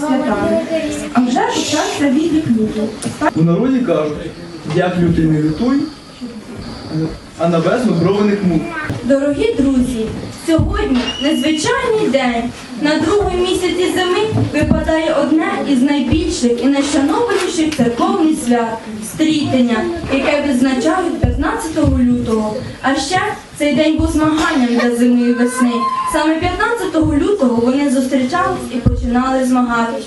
святами. А вже почався відлік лютого. У народі кажуть, як лютий не лютуй, а на весну брови не хмур. Дорогі друзі, сьогодні незвичайний день. На другому місяці зими випадає одне із найбільших і найшанованіших церковних свят стрітення, яке відзначають 15 лютого. А ще цей день був змаганням для зими і весни. Саме 15 лютого вони зустрічались і Não desmorrados.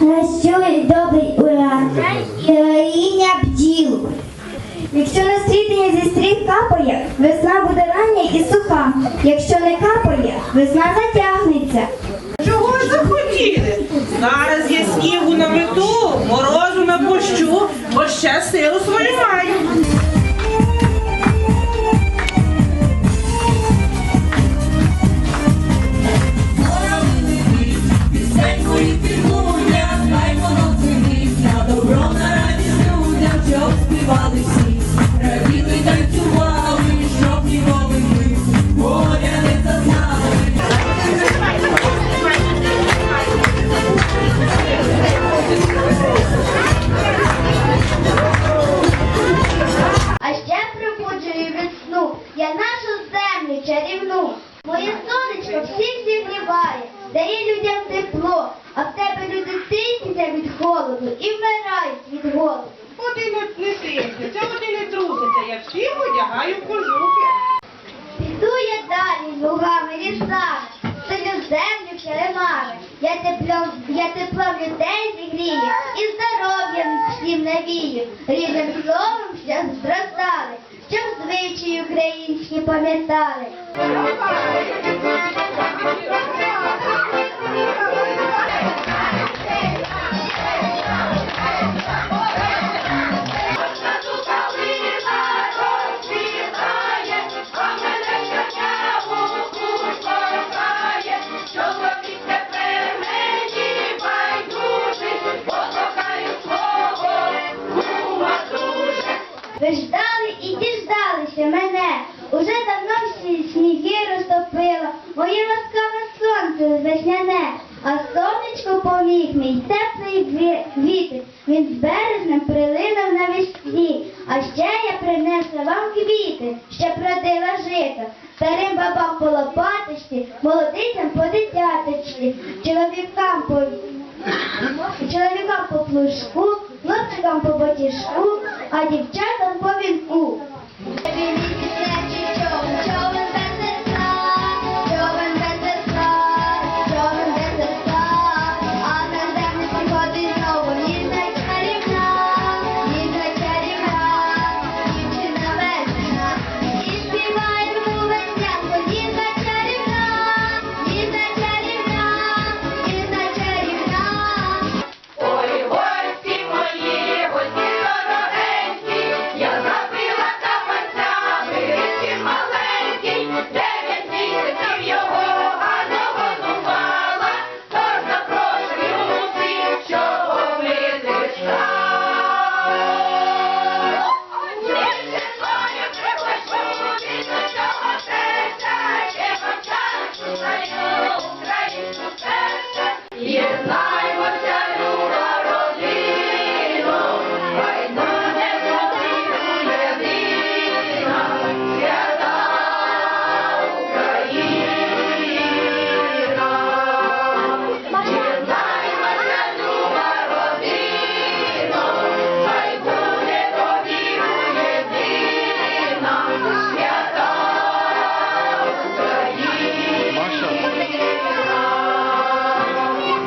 Гращує добрий уран героїня бджіл. Якщо на стрітення зі стріх капає, весна буде рання і суха. Якщо не капає, весна затягнеться. Чого ж захотіли? Зараз я снігу намету, морозу напущу, бо ще силу свою маю. Дає людям тепло, а в тебе люди тисняться від холоду і вмирають від голоду. Один от не тиснеться, один не труситься, я всіх одягаю в кожухи. Піду я далі лугами лісами, стелю землю черемами. Я теплом, я теплом людей зігрію і здоров'ям всім навію. Рідним словом ще зростали, щоб звичаї українські пам'ятали. А сонечко поміг мій теплий ві- вітер. Він з березнем прилинув навесні. А ще я принесла вам квіти, ще продила жито. Старим бабам по лопаточці, молодицям по дитяточці, чоловікам по чоловікам по плужку, хлопчикам по батіжку, а дівчатам по вінку.